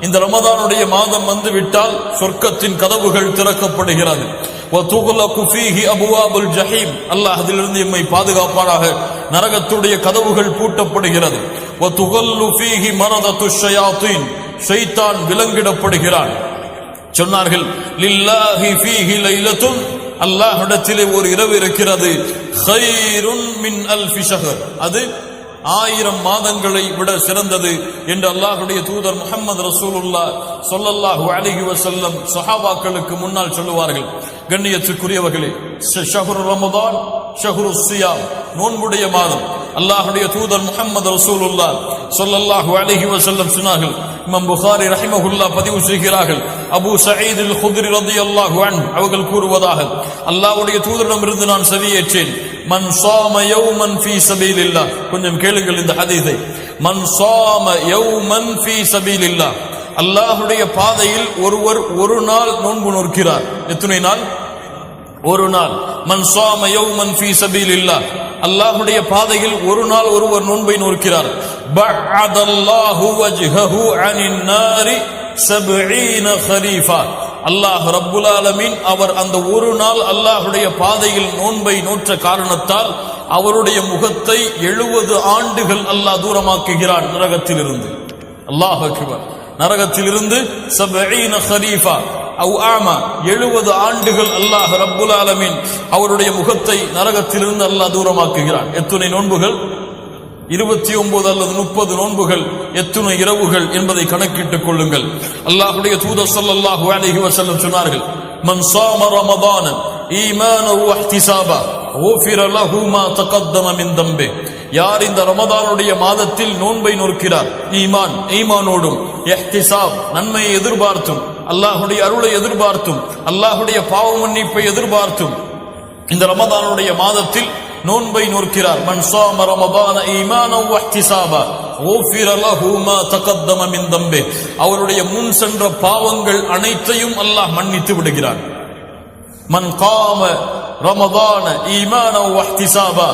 இந்த ரமதானுடைய மாதம் வந்து விட்டால் சொர்க்கத்தின் கதவுகள் திறக்கப்படுகிறது. ஜஹீம். அல்லாஹ் அதிலிருந்து எம்மை பாதுகாப்பானாக. நரகத்துடைய கதவுகள் பூட்டப்படுகிறது. ஷைத்தான் விலங்கிடப்படுகிறான். சொன்னார்கள் லில்லாஹி ஃபீஹி லைலத்துன். அல்லாஹ்விடத்திலே ஒரு இரவு இருக்கிறது. ஹைருன் மின் அல்ஃபி அது ஆயிரம் மாதங்களை விட சிறந்தது என்று அல்லாஹுடைய தூதர் முகமது ரசூலுல்லா சொல்லல்லாஹு அலிஹி வசல்லம் சஹாபாக்களுக்கு முன்னால் சொல்லுவார்கள். கண்ணியத்துக்குரியவர்களே ஷ- ரமதான் ஷஹ்ரு சியாம் நோன்புடைய மாதம். அல்லாஹுடைய தூதர் முஹம்மது ரசூலுல்லா சொல்லல்லாஹு அலிஹி வசல்லம் சொன்னார்கள். இமாம் புகாரி ரஹிமஹுல்லா பதிவு செய்கிறார்கள். அபு சயீத் அல் ரதி அல்லாஹ் அவர்கள் கூறுவதாக அல்லாஹுடைய தூதரிடமிருந்து நான் செவியேற்றேன் மன் சோம சாம யௌமன் ஃபீ சபீலில்லா கொஞ்சம் கேளுங்கள் இந்த ஹதீஸை. மன் சோம சாம யௌமன் ஃபீ சபீலில்லா அல்லாஹுடைய பாதையில் ஒருவர் ஒரு நாள் நோன்பு நோக்கிறார் எத்தனை நாள்? ஒரு நாள். மன் சோம சாம யௌமன் ஃபீ சபீலில்லா அல்லாஹுடைய பாதையில் ஒரு நாள் ஒருவர் நோன்பை நோக்கிறார் பஅதல்லாஹு வஜ்ஹஹு அனின் நாரி சபீன ஹரீஃபா அல்லாஹ் ரப்புல் அவர் அந்த ஒரு நாள் அல்லாஹுடைய பாதையில் நோன்பை நோற்ற காரணத்தால் அவருடைய முகத்தை எழுபது ஆண்டுகள் அல்லாஹ் தூரமாக்குகிறான் நரகத்திலிருந்து. அல்லாஹ் அக்பர். நரகத்திலிருந்து சபீன ஹரீஃபா அவ் ஆமா எழுபது ஆண்டுகள் அல்லாஹ் ரப்புல் ஆலமின் அவருடைய முகத்தை நரகத்திலிருந்து அல்லாஹ் தூரமாக்குகிறான். எத்துணை நோன்புகள்? இருபத்தி ஒன்பது அல்லது முப்பது நோன்புகள் எத்தனை இரவுகள் என்பதை கணக்கிட்டுக் கொள்ளுங்கள். அல்லாஹுடைய தூதர் சல்லாஹு அலஹி வசல்லம் சொன்னார்கள் மன் சாம ரமதான ஈமான அஹ்திசாபா ஓஃபிர லஹு மா தகத்தம மின் தம்பே. யார் இந்த ரமதானுடைய மாதத்தில் நோன்பை நோக்கிறார்? ஈமான் ஈமானோடும். எஹ்திசாப் நன்மையை எதிர்பார்த்தும். அல்லாஹுடைய அருளை எதிர்பார்த்தும். அல்லாஹுடைய பாவ மன்னிப்பை எதிர்பார்த்தும். இந்த ரமதானுடைய மாதத்தில் நோன்பை நோக்கிறார். மன் சாம ரமதான ஈமானம் வஹ்திசாபா. ஓஃபிர லஹு மா தகத்தம மின் தம்பே. அவருடைய முன் சென்ற பாவங்கள் அனைத்தையும் அல்லாஹ் மன்னித்து விடுகிறார் மன் காம ரமதான ஈமானம் வஹ்திசாபா.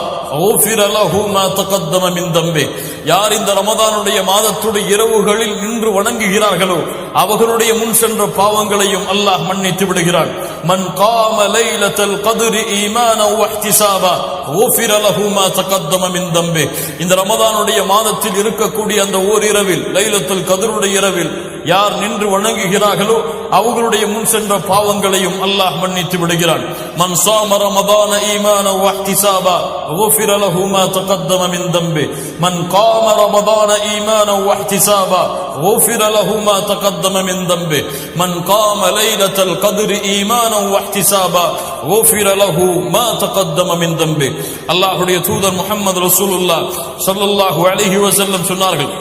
ஓஃபிர லஹு மா தகத்தம மின் தம்பே. யார் இந்த ரமதானுடைய மாதத்துடைய இரவுகளில் நின்று வணங்குகிறார்களோ அவர்களுடைய முன் சென்ற பாவங்களையும் அல்லாஹ் மன்னித்து விடுகிறான். மன் காம லைலத்தல் கத்ரி ஈமான வஹ்திசாபா غفر له ما تقدم من ذنبه இந்த ரமதானுடைய மாதத்தில் இருக்கக்கூடிய அந்த ஓரிரவில் லைலத்துல் கத்ருடைய இரவில் யார் நின்று வணங்குகிறார்களோ அவர்களுடைய முன் சென்ற பாவங்களையும் அல்லாஹ் மன்னித்து விடுகிறான் மன் சாம ரமதான ஈமான வஹ்திசாபா غفر له ما تقدم من ذنبه من قام رمضان ايمانا واحتسابا غفر له ما تقدم من ذنبه من قام ليلة القدر ايمانا واحتسابا غفر له ما تقدم من ذنبه அல்லாஹ்வுடைய தூதர் முஹம்மது ரசூலுல்லாஹ் ஸல்லல்லாஹு அலைஹி வஸல்லம் சொன்னார்கள்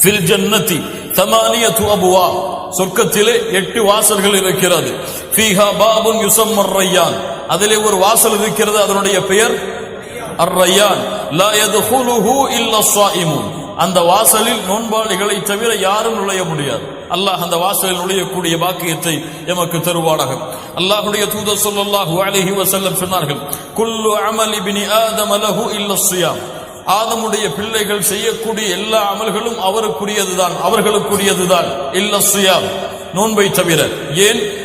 ஃபில் ஜன்னதி தமானியத்து அபுவா. சொர்க்கத்திலே எட்டு வாசல்கள் இருக்கிறது. ஃபீஹா பாபுன் யுசம் ரையான் அதிலே ஒரு வாசல் இருக்கிறது அதனுடைய பெயர் அர் ரையான் லா யதுஹுலுஹு இல்லா ஸாயிமுன். அந்த வாசலில் நோன்பாளிகளை தவிர யாரும் நுழைய முடியாது. அல்லாஹ் அந்த வாசலில் நுழையக்கூடிய பாக்கியத்தை எமக்கு தருவானாக. அல்லாஹ்வுடைய தூதர் ஸல்லல்லாஹு அலைஹி வசல்லம் சொன்னார்கள் குல்லு அமலி பினி ஆதமலஹு இல்லா ஸியாம். ஆதமுடைய பிள்ளைகள் செய்யக்கூடிய எல்லா அமல்களும் அவருக்குரியதுதான் அவர்களுக்குரியதுதான். இல்ல சுயா நோன்பை தவிர. ஏன்?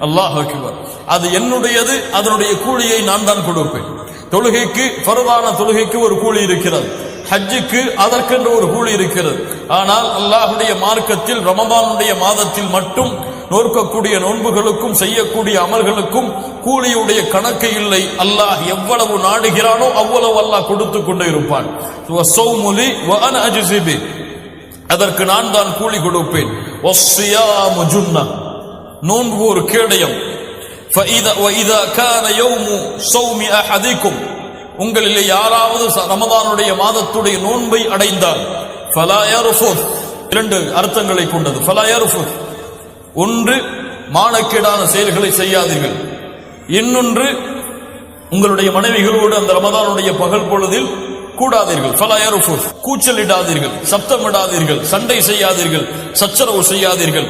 அல்லாஹ் அது என்னுடையது அதனுடைய கூலியை நான் தான் கொடுப்பேன். தொழுகைக்கு பருவான தொழுகைக்கு ஒரு கூலி இருக்கிறது. ஹஜ்ஜுக்கு அதற்கென்ற ஒரு கூலி இருக்கிறது. ஆனால் அல்லாஹுடைய மார்க்கத்தில் ரமபானுடைய மாதத்தில் மட்டும் நோற்கக்கூடிய நோன்புகளுக்கும் செய்யக்கூடிய அமல்களுக்கும் கூலியுடைய கணக்கு இல்லை. அல்லாஹ் எவ்வளவு நாடுகிறானோ அவ்வளவு அல்லாஹ் கொடுத்து கொண்டே இருப்பான். அதற்கு நான் தான் கூலி கொடுப்பேன். நோன்பு ஒரு கேடயம். உங்களில் யாராவது ரமதானுடைய மாதத்துடைய நோன்பை அடைந்தார் இரண்டு அர்த்தங்களை கொண்டது. ஒன்று மானக்கேடான செயல்களை செய்யாதீர்கள். இன்னொன்று உங்களுடைய மனைவிகளோடு அந்த ரமதானுடைய பகல் பொழுதில் கூடாதீர்கள். கூச்சல் இடாதீர்கள் சப்தம் இடாதீர்கள் சண்டை செய்யாதீர்கள். சச்சரவு செய்யாதீர்கள்.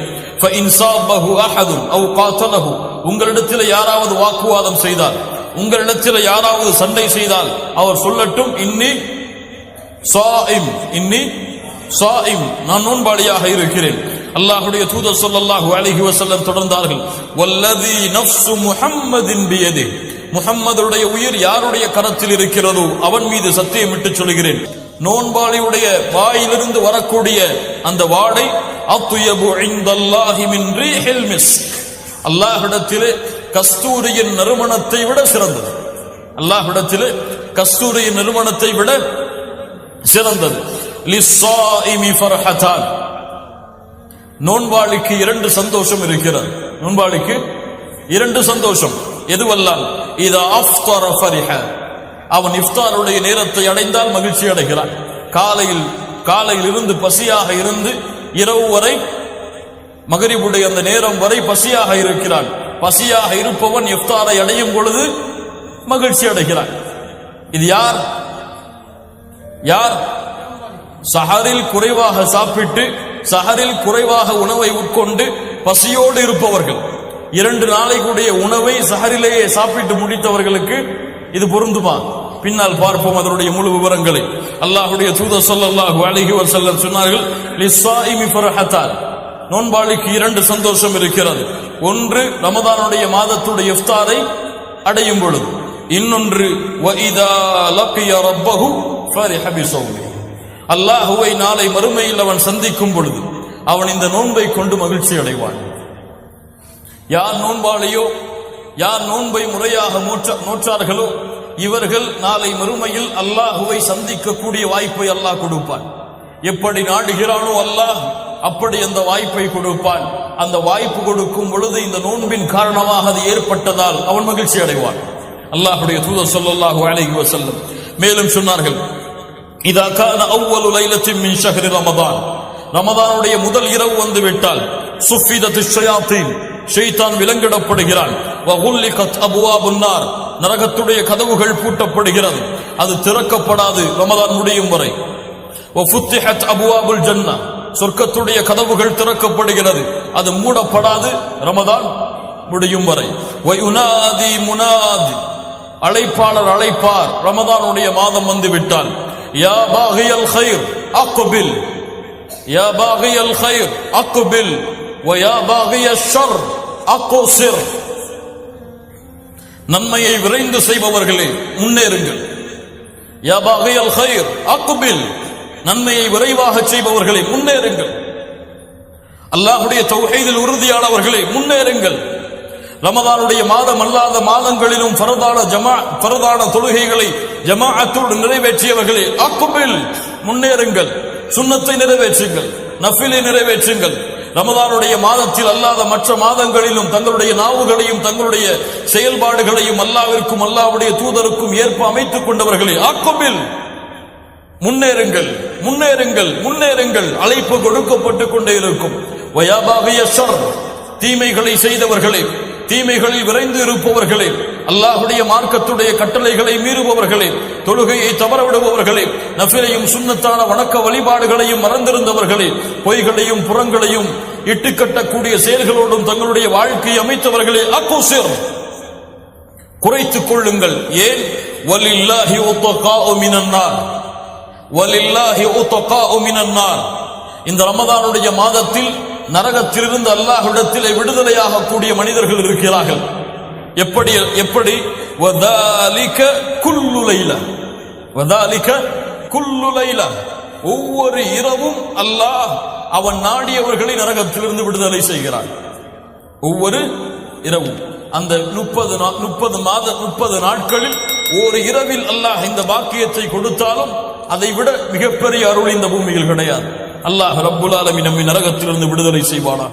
உங்களிடத்தில் யாராவது வாக்குவாதம் செய்தால் உங்களிடத்தில் யாராவது சண்டை செய்தால் அவர் சொல்லட்டும் இன்னி இன்னி நான் நோன்பாளியாக இருக்கிறேன். அல்லாஹுடைய தூதர் சொல்லல்லாஹு அலிஹி வசல்லம் தொடர்ந்தார்கள் வல்லதி நஃப்சு முஹம்மதின் பியது முகம்மதுடைய உயிர் யாருடைய கரத்தில் இருக்கிறதோ அவன் மீது சத்தியமிட்டு சொல்கிறேன். நோன்பாளியுடைய வாயிலிருந்து வரக்கூடிய அந்த வாடை அத்துயபு ஐந்தல்லாஹிமின்றி ஹெல்மிஸ் அல்லாஹிடத்திலே கஸ்தூரியின் நறுமணத்தை விட சிறந்தது. அல்லாஹிடத்திலே கஸ்தூரியின் நறுமணத்தை விட சிறந்தது. லிஸ்ஸாஇமி ஃபர்ஹதான் நோன்பாளிக்கு இரண்டு சந்தோஷம் இருக்கிறது. நோன்பாளிக்கு இரண்டு சந்தோஷம். எதுவெல்லாம் இது அஃப்தார ஃபரிஹ. அவன் இஃப்தாருடைய நேரத்தை அடைந்தால் மகிழ்ச்சி அடைகிறான். காலையில் காலையில் இருந்து பசியாக இருந்து இரவு வரை மகரிபுடைய அந்த நேரம் வரை பசியாக இருக்கிறான். பசியாக இருப்பவன் இஃப்தாரை அடையும் பொழுது மகிழ்ச்சி அடைகிறான். இது யார்? யார்? சஹரில் குறைவாக சாப்பிட்டு சஹரில் குறைவாக உணவை உட்கொண்டு பசியோடு இருப்பவர்கள். இரண்டு நாளைக்குடைய உணவை சஹரிலேயே சாப்பிட்டு முடித்தவர்களுக்கு இது பொருந்துமா? பின்னால் பார்ப்போம் அதனுடைய முழு விவரங்களை. அல்லாஹுடைய தூதர் ஸல்லல்லாஹு அலைஹி செல்லர் சொன்னார்கள் நோன்பாளிக்கு இரண்டு சந்தோஷம் இருக்கிறது. ஒன்று ரமதானுடைய மாதத்துடைய இஃப்தாரை அடையும் பொழுது. இன்னொன்று வஇதா லக்கிய ரப்பஹு ஃபரிஹ பிஸௌமி அல்லாஹுவை நாளை மறுமையில் அவன் சந்திக்கும் பொழுது அவன் இந்த நோன்பை கொண்டு மகிழ்ச்சி அடைவான். யார் நோன்பாளையோ யார் நோன்பை முறையாக நோற்றார்களோ இவர்கள் நாளை மறுமையில் அல்லாஹுவை சந்திக்கக்கூடிய வாய்ப்பை அல்லாஹ் கொடுப்பான். எப்படி நாடுகிறானோ அல்லாஹ் அப்படி அந்த வாய்ப்பை கொடுப்பான். அந்த வாய்ப்பு கொடுக்கும் பொழுது இந்த நோன்பின் காரணமாக அது ஏற்பட்டதால் அவன் மகிழ்ச்சி அடைவான். அல்லாஹுடைய தூதர் ஸல்லல்லாஹு அழகி செல்லும் மேலும் சொன்னார்கள் இதா அவ்வளவு லைலத்தின் மின் ஷஹரி ரமதான் ரமதானுடைய முதல் இரவு வந்து விட்டால் சுஃபித ஷயாத்தீன். ஷெய்தான் விலங்கிடப்படுகிறான். வகுல்லிகத் அபுவாபுன் நார் நரகத்துடைய கதவுகள் பூட்டப்படுகிறது. அது திறக்கப்படாது ரமதான் முடியும் வரை. வஃபுத்திஹத் அபுவாபுல் ஜன்னா. சொர்க்கத்துடைய கதவுகள் திறக்கப்படுகிறது. அது மூடப்படாது ரமதான் முடியும் வரை. வயுனாதி முனாதி. அழைப்பாளர் அழைப்பார். ரமதானுடைய மாதம் வந்து விட்டால் யா பாகியல் ஹைர் அக்குபில் யா பாகியல் ஹைர் அக்குபில் வயா பாகிய ஷர் அக்கோசிர் நன்மையை விரைந்து செய்பவர்களே முன்னேறுங்கள். யா பாகியல் ஹைர் அக்குபில் நன்மையை விரைவாக செய்பவர்களே முன்னேறுங்கள். அல்லாஹுடைய தொகைதில் உறுதியானவர்களே முன்னேறுங்கள். ரமதானுடைய மாதம் அல்லாத மாதங்களிலும் பரதான ஜமா பரதான தொழுகைகளை ஜமாஅத்தோடு நிறைவேற்றியவர்களே அக்குபில் முன்னேறுங்கள் சுண்ணத்தை நிறைவேற்றுங்கள் நஃபிலை நிறைவேற்றுங்கள். ரமதானுடைய மாதத்தில் அல்லாத மற்ற மாதங்களிலும் தங்களுடைய நாவுகளையும் தங்களுடைய செயல்பாடுகளையும் அல்லாவிற்கும் அல்லாவுடைய தூதருக்கும் ஏற்ப அமைத்துக் கொண்டவர்களே அக்குபில் முன்னேறுங்கள் முன்னேறுங்கள் முன்னேறுங்கள். அழைப்பு கொடுக்கப்பட்டுக் கொண்டே இருக்கும். வயாபாகிய தீமைகளை செய்தவர்களே தீமைகளில் விரைந்து இருப்பவர்களே அல்லாஹுடைய மார்க்கத்துடைய கட்டளைகளை மீறுபவர்களே தொழுகையை தவறவிடுபவர்களே நஃபிலையும் சுண்ணத்தான வணக்க வழிபாடுகளையும் மறந்திருந்தவர்களே பொய்களையும் புறங்களையும் இட்டுக்கட்டக்கூடிய செயல்களோடும் தங்களுடைய வாழ்க்கையை அமைத்தவர்களே அக்கூசிர். குறைத்துக் கொள்ளுங்கள். ஏன்? வலில்லாஹி உத்தகாஉ மினன்னார். வலில்லாஹி உத்தகாஉ மினன்னார். இந்த ரமதானுடைய மாதத்தில் நரகத்திலிருந்து அல்லாஹ்விடத்திலே விடுதலையாக கூடிய மனிதர்கள் இருக்கிறார்கள். எப்படி எப்படி? வதாலிக குல்லுலைல வதாலிக குல்லு ஒவ்வொரு இரவும் அல்லாஹ் அவன் நாடியவர்களை நரகத்திலிருந்து விடுதலை செய்கிறான். ஒவ்வொரு இரவும். அந்த முப்பது முப்பது மாத முப்பது நாட்களில் ஒரு இரவில் அல்லாஹ் இந்த வாக்கியத்தை கொடுத்தாலும் அதை விட மிகப்பெரிய அருள் இந்த பூமியில் கிடையாது. அல்லாஹ் ரப்புல் ஆலமி நம்மை நரகத்திலிருந்து விடுதலை செய்வானா?